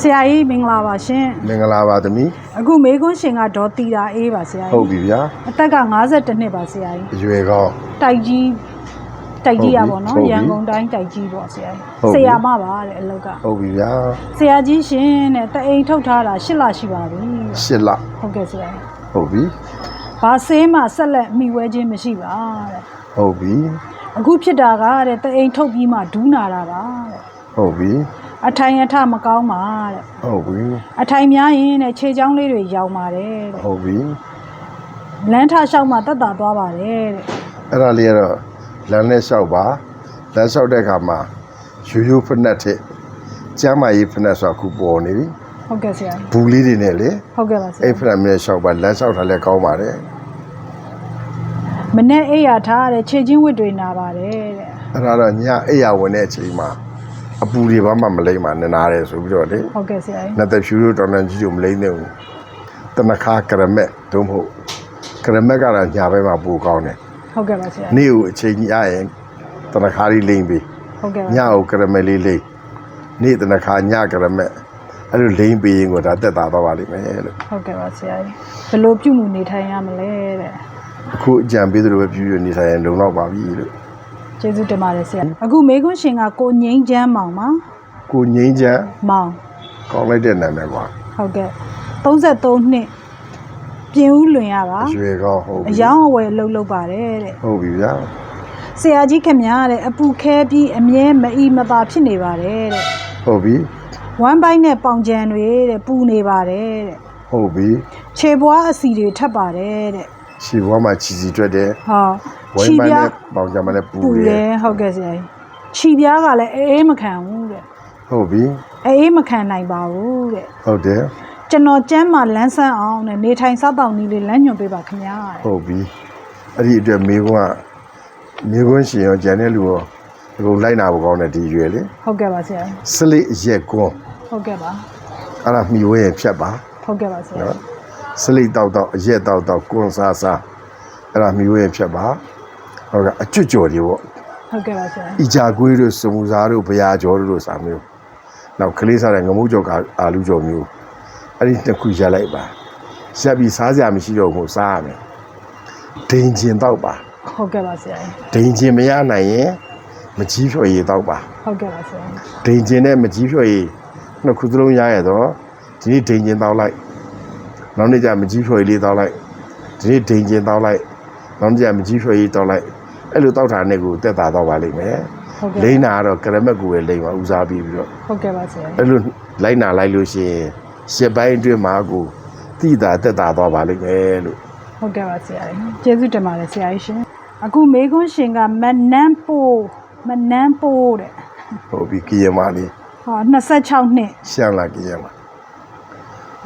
ဆရာကြီးမင်္ဂလာပါရှင်မင်္ဂလာပါသမီးအခုမေကွန်းရှင်ကဒေါ်တီတာအေးပါဆရာဟုတ်ကြီးပြီဗျာအသက်က52နှစ်ပါဆရာကြီးအရွယ်ကောင်းတိုက်ကြီးတိုက်ကြီးရပါဟုတော့တ်ပြီရန်ကုန်တိုင်းတိုက်ကြီးပေါ့ဆရာကြီးဟုတ်ပြီဆရာမပါတဲ့အလောက်ကဟုတ်ပြီဗျာဆရာကြီးရှင်တဲ့တအိမ်ထုတ်ထားတာ8လရှိပါပြီရှစ်လဟုတ်ကဲ့ဆရာကြီးဟုတ်ပြီဘာဆေးမှဆက်လက်မိဝဲခြင်းမရှိပါတဲ့ဟုတ်ပြီအခုဖြစ်တာကတဲ့တအိမ်ထုတ်ပြီးမှဒူးနာတာပါတဲ့ဟုတ်ပြီ အထိုင်အထမကောင်းပါတဲ့ဟုတ်ပြီအထိုင်များရင်တဲ့ခြေချောင်းလေးတွေရောင်ပါတယ်တဲ့ဟုတ်ပြီလမ်းထလျှောက်မှတက်တာသွားပါတယ်တဲ့အဲ့ဒါလေးကတော့လမ်းနဲ့လျှောက်ပါလမ်းလျှောက်တဲ့အခါမှာရိုးရိုးဖက်နှက်ထက်ကျမ်းမာရေးဖက်နှက်ဆိုတာခုပေါ်နေပြီဟုတ်ကဲ့ဆရာဘူးလေးတွေနဲ့လေဟုတ်ကဲ့ပါဆရာအဲ့ဖက်နှက်မျိုးလျှောက်ပါလမ်းလျှောက်ထားလဲကောင်းပါတယ်မနေ့အိပ်ရထားတဲ့ခြေချင်းဝစ်တွေနာပါတယ်တဲ့အဲ့ဒါတော့ညအိယာဝင်တဲ့အချိန်မှာ အပူတွေဘာမှမလိမ့်ပါနဲ့နားတယ်ဆိုပြီးတော့လေဟုတ်ကဲ့ဆရာကြီးနတ်သက်ဖြူတို့တောင်တန်းကြီးတို့မလိမ့်နေဘူးတနခါကရမက်ဒုံမဟုတ်ကရမက်ကတော့ညာဘက်မှာပိုကောင်းတယ်ဟုတ်ကဲ့ပါဆရာကြီးနေ့ကိုအချိန်ကြီးအရင်တနခါလေးလိမ့်ပြီးဟုတ်ကဲ့ပါညကိုကရမက်လေးလိမ့်နေ့တနခါညကရမက်အဲ့လိုလိမ့်ပြီးရင်ကိုဒါတက်တာတော့ပါလိမ့်မယ်လို့ဟုတ်ကဲ့ပါဆရာကြီးဘယ်လိုပြုမှုနေထိုင်ရမလဲတဲ့အခုအကြံပေးသလိုပဲပြုရနေဆိုင်ရင်လုံတော့ပါပြီလို့ ကျေးဇူးတင်ပါတယ်ဆရာအခုမေကွန်းရှင်ကကိုငိမ့်ချမ်းမောင်ပါကိုငိမ့်ချမ်းမောင်ကောင်းလိုက်တဲ့နာမည်ကွာဟုတ်ကဲ့33နှစ်ပြင်ဦးလွင်ရပါအရွယ်ကောင်းဟုတ်အပြီယောင်အဝယ်လှုပ်လှုပ်ပါတယ်တဲ့ဟုတ်ပြီဗျာဆရာကြီးခင်ဗျားတဲ့အပူခဲပြီးအမြဲမအီမသာဖြစ်နေပါတယ်တဲ့ဟုတ်ပြီဝမ်းပိုင်းနဲ့ပေါင်ကြံတွေတဲ့ပူနေပါတယ်တဲ့ဟုတ်ပြီခြေပွားအစီတွေထပ်ပါတယ်တဲ့ခြေဘွားမှာခြီစီတွက်တယ်ဟော ဝိုင်းပန်းနဲ့ပေါင်ကြမှာလည်းပူပူတတယ်ယ်ဟုတ်ကဲ့ဆရာကြီးခြီပြားကလည်းအေးအေးမခံဘူးတဲ့ဟုတ်ပြီအေးအေးမခံနိုင်ပါဘူးတဲ့ဟုတ်တယ်ကျွန်တော်ကျမ်းမာလန်းဆန်းအောင်တဲ့နေထိုင်စားတောက်နည်းလေးလမ်းညွှန်ပေးပါခင်ဗျာတဲ့ ဟုတ်ပြီအဲ့ဒီအတွက်မိကွန်းကမိကွန်းရှင်ရောဂျန်တဲ့လူရောအကုန်လိုက်နာဖို့ကောင်းတယ်ဒီရွယ်လေဟုတ်ကဲ့ပါဆရာကြီးစလိအရက်ကွန်းဟုတ်ကဲ့ပါအဲ့ဒါမှီဝဲရင်ဖြတ်ပါဟုတ်ကဲ့ပါဆရာနော်ကြီးစလိတောက်တောက်အရက်တောက်တောက်ကွန်းစားစားအဲ့ဒါမှီဝဲရင်ဖြတ်ပါ ဟုတ်ကအကျွတ်ကြော်တွေပေါ့ဟုတ်ကဲ့ပါဆရာကြီးအီဂျာကွေးတို့စမူစားတို့ဘရာကျော်တို့လို့စာမျိုးနောက်ကလေးစားတဲ့ငမုတ်ကြော်ကအာလူကြော်မျိုးအဲ့ဒီတစ်ခုရက်လိုက်ပါရက်ပြီးစားစရာမရှိတော့ဘူးစားရမယ်ဒိန်ကျင်တော့ပါဟုတ်ကဲ့ပါဆရာကြီးဒိန်ကျင်မရနိုင်ရင်မကြီးဖြော်ရည်တော့ပါဟုတ်ကဲ့ပါဆရာကြီးဒိန်ကျင်နဲ့မကြီးဖြော်ရည်နှစ်ခုသလုံးရရတော့ဒီနေ့ဒိန်ကျင်တောက်လိုက်နောက်နေ့ကျမကြီးဖြော်ရည်လေးတောက်လိုက်ဒီနေ့ဒိန်ကျင်တောက်လိုက်နောက်နေ့ကျမကြီးဖြော်ရည်တောက်လိုက် အဲ့လိုတောက်တာနဲ့ကိုတက်တာတော့ပါလိမ့်မယ်ဟုတ်ကဲ့လိမ့်နာကတော့ကရမက်ကိုပဲလိမ့်ပါဦးစားပြီးပြီးတော့ဟုတ်ကဲ့ပါဆရာကြီးအဲ့လိုလိုက်နာလိုက်လို့ရှိရင်ရှစ်ပိုင်းအတွင်းမှာကိုတိတာတက်တာတော့ပါလိမ့်မယ်လို့ဟုတ်ကဲ့ပါဆရာကြီးကျေးဇူးတင်ပါတယ်ဆရာကြီးရှင်အခုမေကွန်းရှင်ကမနန်းပိုးမနန်းပိုးတဲ့ဟုတ်ပြီကြည်ရမလေးဟော26နှစ်ရှမ်းလာကြည်ရမ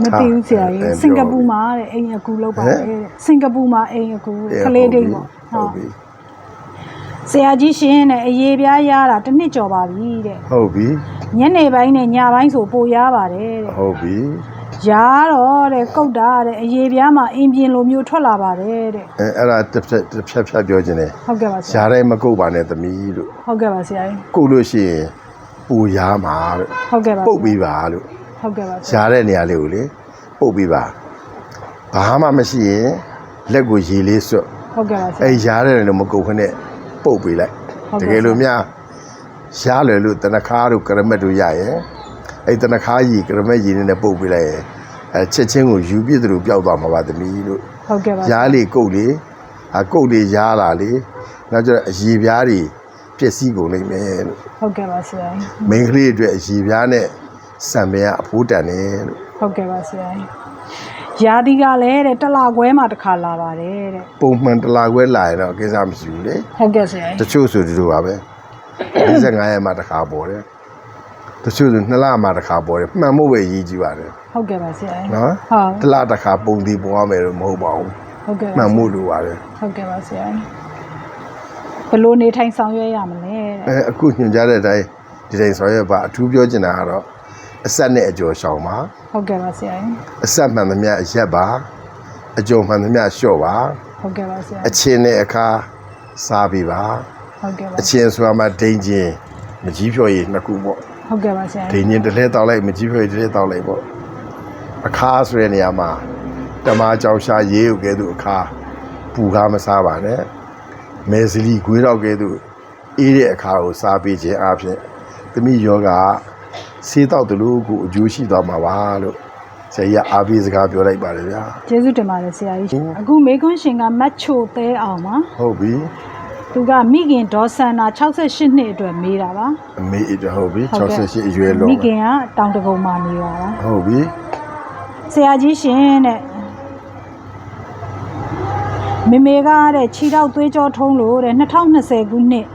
မတည်ဘူးဆရာကြီးအဲပြောစင်ကာပူမှာတဲ့အိမ်အကူလောက်ပါတယ်တဲ့စင်ကာပူမှာအိမ်အကူတဲ့ကဟုတ်ပြီလေးတိတ်ပေါ့ဟုတ်ပြီ ဆရာကြီးရှင်တဲ့အရေးပြားရတာတစ်နှစ်ကျော်ပါပြီတဲ့ဟုတ်ပြီညနေပိုင်းနဲ့ညပိုင်းဆိုပိုရပါတယ်တဲ့ဟုတ်ပြီရာတော့တဲ့ကုတ်တာတဲ့အရေးပြားမှာအင်ပြင်းလိုမျိုးထွက်လာပါတယ်တဲ့အဲအဲ့ဒါတစ်ဖြတ်တစ်ဖြတ်ဖြတ်ပြောခြင်းတယ်ဟုတ်ကဲ့ပါဆရာရှားတိုင်းမကုတ်ပါနဲ့သမီးလို့ဟုတ်ကဲ့ပါဆရာကြီးကုတ်လို့ရှိရင်ပူရားမှာလို့ဟုတ်ကဲ့ပါပုတ်ပြီးပါလို့ဟုတ်ကဲ့ပါဆရာရှားတဲ့နေရာလေးကိုလေပုတ်ပြီးပါဘာမှမရှိရင်လက်ကိုရေလေးစွတ်ဟုတ်ကဲ့ပါဆရာအဲရားတဲ့လည်းမကုတ်ခနဲ့ ပုတ်ပေးလိုက်ဟုတ်တကဲ့ကယ်လို့များရှားလွယ်လို့တနခါတို့ကရမက်တို့ရရင်အဲတနခါကြီးကရမက်ကြီးနဲ့ပုတ်ပေးလိုက်ရင်အဲချက်ချင်းကိုယူပြစ်သလိုပျောက်သွားမှာပါသမီးလို့ဟုတ်ကဲ့ပါရားလေကုတ်လေအကုတ်လေရားလာလေနောက်ကျတော့အရေပြားတွေပျက်စီးကုန်လိမ့်မယ်လို့ဟုတ်ကဲ့ပါဆရာကြီးမိန်းကလေးတွေအတွက်အရေပြားနဲ့ဆံပင်ကအဖိုးတန်တယ်လို့ဟုတ်ကဲ့ပါဆရာ ကြီးရာဒီကလည်းတဲ့တစ်လာခွဲမှာတစ်ခါလာပါတယ်တဲ့ပုံမှန်တစ်လာခွဲလာရင်တော့ကိစ္စမရှိဘူးလေဟုတ်ကဲ့ဆရာတကြီးချို့ဆိုဒီလိုပါပဲ55ရက်မှတစ်ခါပေါ်တယ်တချို့ဆိုနှစ်လမှတစ်ခါပေါ်တယ်မှန်ဖို့ပဲရည်ကြီးပါတယ်ဟုတ်ကဲ့ပါဆရာကြီးနော်ဟုတ်တစ်လတစ်ခါပုံတီပေါ်ရမယ်လို့မဟုတ်ပါဘူးဟုတ်ကဲ့မှပါန်ဖို့လိုပါတယ်ဟုတ်ကဲ့ပါဆရာကြီးဘယ်လိုနေထိုင်ဆောင်ရွက်ရမလဲတဲ့ အဲအခုညွှန်ကြားတဲ့အတိုင်းဒီတိုင်းဆောင်ရွက်ပါအထူးပြောချင်တာကတော့ အဆက်နဲ့အကျော်ရှောင်ပါဟုတ်ကဲ့ပါဆရာကြီးအဆက်မှန်သမျှအရက်ပါအကျော်မှန်သမျှလျှော့ပါဟုတ်ကဲ့ပါဆရာအချင်းနဲ့အခါစားပြီးပါဟုတ်ကဲ့ပါအချင်းဆိုတာမှဒိန်ချင်းမကြီးဖြော်ရည်နှစ်ခုပေါ့ဟုတ်ကဲ့ပါဆရာဒိန်ကျင်တစ်လဲတောက်လိုက်မကြီးဖြိုးတစ်လဲတောက်လိုက်ပေါ့အခါဆိုတဲ့နေရာမှာတမားကြောင်ရှာရေးုပ်ကဲသူအခါပူကားမစားပါနဲ့မဲစလီခွေးတော့ကဲသူအေးတဲ့အခါကိုစားပေးခြင်းအပြင်သမီးယောဂ ဆေးတော့တလူကိုအကျိုးရှိသွားမှာပါလို့ဆရာကြီးကအားပေးစကားပြောလိုက်ပါတယ်ဗျာကျေးဇူးတင်ပါတယ်ဆရာကြီးအခုမေကွန်းရှင်ကမတ်ချိုသဲအောင်ပါဟုတ်ပြီသူကမိခင်ဒေါ်ဆန္နာ68နှစ်အတွက်မေးတာပါအမေအတဟုတ်ပြီဟုတ်ကဲ့68အရွယ်လုံးမိခင်ကတောင်တကုံမှာနေတာပါဟုတ်ပြီဆရာကြီးရှင်တဲ့မေမေကတဲ့ခြေထောက်သွေးကြောထုံးလို့တဲ့2020ခုနှစ်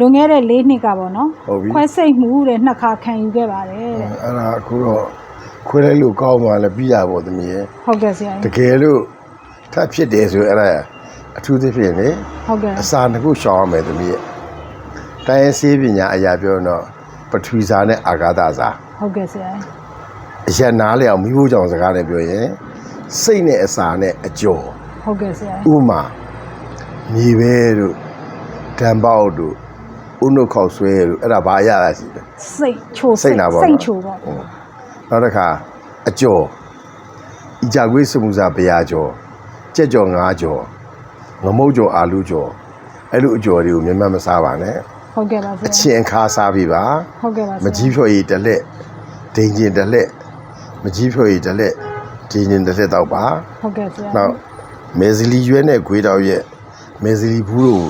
လွန်ခဲ့တဲ့၄နှစ်ကပေါ့နော်ဟုတ်ပြီ ခွဲစိတ်မှုတဲ့နှစ်ခါခံယူခဲ့ပါတယ်တဲ့အဲ့ဒါအခုတော့ခွဲလိုက်လို့ကောင်းသွားလဲပြီးရပါသမီးရဲ့ဟုတ်ကဲ့ဆရာတကြီးကယ်လို့ထပ်ဖြစ်တယ်ဆိုအဲ့ဒါအထူးသဖြင့်လေဟုတ်ကဲ့အစာတစ်ခုရှောင်ရမယ်သမီးရဲ့တိုင်းရင်းစေးပညာအရာပြောရင်တော့ပထဝီစာနဲ့အာဂါသစာ ဟုတ်ကဲ့ဆရာကြီးအရက်နားလေအောင်မိဖို့ကြောင့်စကားနဲ့ပြောရင်စိတ်နဲ့အစာနဲ့အကျော်ဟုတ်ကဲ့ဆရာကြီးဥမာမြေပဲတို့ဓာန်ပေါက်တို့ ဥနှုတ်ခေါက်ဆွဲတို့အဲ့ဒါဘာအရသာရှိလဲစိတ်ချိုစိတ်နာပေါ့စိတ်နော်ချိုပေါ့ဟုတ်နောက်တစ်ခါအကျော်ဤကြကွေးစမှုစာဘရာကျော်ကြက်ကျော်ငါးကျော်ငမုတ်ကျော်အာလူကျော်အဲ့လိုအကျော်တွေကိုမြတ်မတ်မစားပါနဲ့ဟုတ်ကဲ့ပါဆအရာချင်းခါစားပြီးပါဟုတ်ကဲ့ပါဆရာမကြီးဖြော်ရည်တစ်လက်ဒိန်ကျင်တစ်လက်မကြီးဖြော်ရည်တစ်လက်ဒိန်ကျင်တစ်လက်တော့ပါဟုတ်ကဲ့ဆရာနောက်မေဇလီရွဲနဲ့ခွေးတောက်ရဲ့မေဇလီဘူးတို့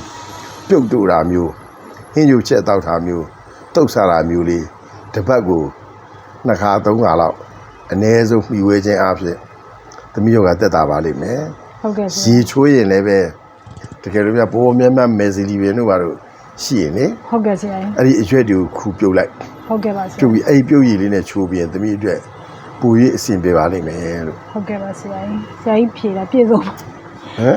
ပြုတ်တို့တာမျိုး ဟင်းညူချက်တောက်တာမျိုးတုတ်ဆာတာမျိုးလေးတစ်ပတ်ကိုနှစ်ခါသုံးခါလောက်အ ਨੇ ဆုံးမှီဝဲခြင်းအဖြစ်သမီးတို့ကတက်တာပါလိမ့်မယ်ဟုတ်ကဲ့ဆရေရာချိုးရင်လည်းပဲတကယ်လို့များဘောမြတ်မြတ်မေဇလီပင်တို့ဘာလို့ရှိရင်လေဟုတ်ကဲ့ဆရာကြီးအဲ့ဒီအရွက်တွေကိုခူပြုတ်လိုက်ဟုတ်ကဲ့ပါဆရာပြုတ်ပြီးအဲ့ဒီပြုတ်ရည်လေးနဲ့ချိုးပြီးရင်သမီးအတွက်ပူရည်အဆင်ပြေပါလိမ့်မယ်လို့ဟုတ်ကဲ့ပါဆရာကြီးဆရာကြီးဖြေတာပြည့်စုံပါဟမ်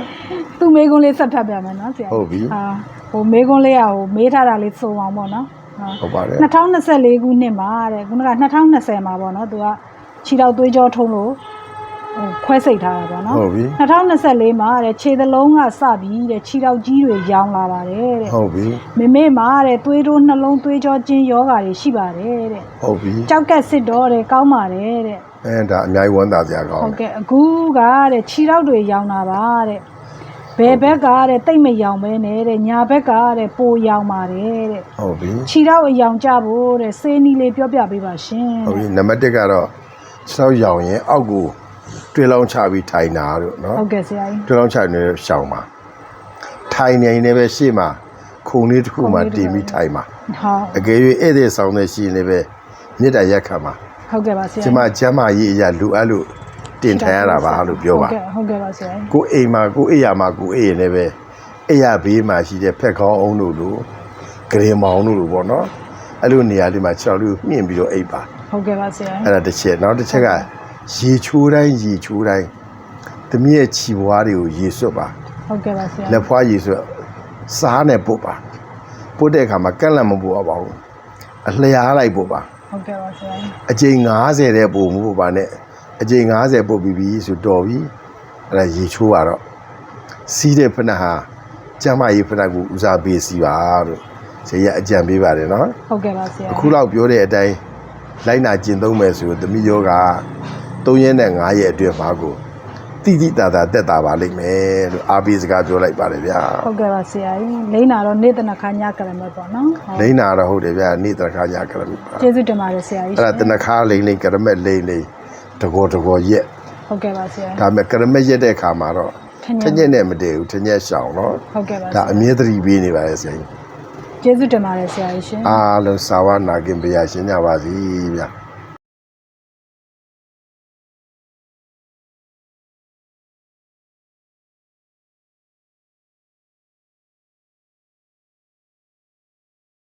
သူ့မေကွန်းလေးဆက်ဖတ်ပြမယ်နော်ဆရာကြီးဟုတ်ပြီဟာ ဟိုမေကွန်းလေးကဟိုမေးထားတာလေးစုံအောင်ပေါ့နော်ဟာဟုတ်ပါတယ်2024ခုနှစ်မှာတဲ့ခုနက2020မှာပေါ့နော်သူကခြေထောက်သွေးကြောထုံးလို့ဟိုခွဲစိတ်ထားတာပေါ့နော်ဟုတ်ပြီ2024မှာတဲ့ခြေသလုံးကစပြီးတဲ့ခြေထောက်ကြီးတွေရောင်းလာပါတယ်တဲ့ဟုတ်ပြီမေမေမှာတဲ့သွေးတိုးနှလုံးသွေးကြောကျဉ်ယောဂါတွေရှိပါတယ်တဲ့ဟုတ်ပြီကြောက်ကက်စစ်တော့တဲ့ကောင်းပါတယ်တဲ့အဲဒါအများကြီးဝမ်းသာစရာကောင်းဟုတ်ကဲ့အခုကတဲ့ခြေထောက်တွေရောင်းတာပါတဲ့ ဘယ်ဘက်ကတဲ့တိတ်မရောင်ပဲနဲ့တဲ့ညာဘက်ကတဲ့ပိုရောင်ပါတယ်တဲ့ဟုတ်ပြီခြေထောက်အယောင်ကြဖို့တဲ့စေးနီလေးပြောပြပေးပါရှင်ဟုတ်ပြီနံပါတ်1ကတော့ခြေထောက်ရောင်ရင်အောက်ကိုတွဲလောင်းချပြီးထိုင်တာလို့နော်ဟုတ်ကဲ့ဆရာကြီးတွဲလောင်းချနေရှောင်းပါထိုင်နေရင်လည်းပဲရှေ့မှာခုံလေးတစ်ခုမှတင်ပြီးထိုင်ပါဟုတ်အကယ်၍ဧည့်သည်ဆောင်တဲ့ရှိရင်လည်းပဲမြစ်တာရက်ခံပါဟုတ်ကဲ့ပါဆရာကျမကျမ်းမာရေးအရာလူအပ်လို့ တင်ထိုင်ရတာပါလို့ပြောပါဟုတ်ကဲ့ဟုတ်ကဲ့ပါဆရာကြီးကိုအိမ်မှာကိုအိယာမှာကိုအိရင်လည်းပဲအိယာဘေးမှာရှိတဲ့ဖက်ကောင်းအောင်တို့လိုဂရင်မောင်တို့လိုပေါ့နော်အဲ့လိုနေရာလေးမှာခြေထောက်လေးကိုမြင့်ပြီးတော့အိပ်ပါဟုတ်ကဲ့ပါဆရာကြီးအဲ့ဒါတစ်ချက်နောက်တစ်ချက်ကရေချိုးတိုင်းရေချိုးတိုင်းသမီးရဲ့ခြီပွားတွေကိုရေစွတ်ပါဟုတ်ကဲ့ပါဆရာလက်ဖွားရေစွတ်စားနဲ့ပုတ်ပါပုတ်တဲ့အခါမှာကန့်လန့်မပုတ်အောင်ပါဘူးအလျားလိုက်ပုတ်ပါဟုတ်ကဲ့ပါဆရာကြီးအကြိမ်90တဲ့ပုံမှုပုတ်ပါနဲ့ အကြိမ်90ပုတ်ပြီးပြီဆိုတော်ပြီအဲ့ဒါရေချိုးရတော့စီးတဲ့ဖက်နှက်ဟာကျမ်းမရေးဖက်နှက်ကိုဦးစားပေးစီပါလို့ဆရာကြီးအကြံပေးပါတယ်နော်ဟုတ်ကဲ့ပါဆရာအခုလောက်ပြောတဲ့အတိုင်းလိုက်နာကျင့်သုံးမယ်ဆိုသမီးယောဂ3ရက်နဲ့5ရက်အတွင်းမှာကိုတိတိတာတာတက်တာပါလိမ့်မယ်လို့အားပေးစကားပြောလိုက်ပါတယ်ဗျာဟုတ်ကဲ့ပါဆရာကြီးလိမ့်နာတော့နေတနခါညကရမယ်ပေါ့နော်ဟုတ်လိမ့်နာတော့ဟုတ်တယ်ဗျာနေ့တခါညကရမိပါကျေးဇူးတင်ပါတယ်ဆရာကြီးအဲ့ဒါတနခါလိမ့်လိမ့်ကရမက်လိမ့်လိမ့် တကောတကောရက်ဟုတ်ကဲ့ပါဆရာဒါပေမဲ့ကရမက်ရက်တဲ့ခါမှာတော့ထညက်ထညက်နဲ့မတည့်ဘူးထညက်ရှောင်တော့ဟုတ်ကဲ့ပါဆဒါရာအမြဲတည်းပေးနေပါရဲ့ဆရာကြီးကျေးဇူးတင်ပါတယ်ဆရာကြီးရှင်အားလုံးစာဝနာကင်ပြရရှင်ကြပါစီဗျာ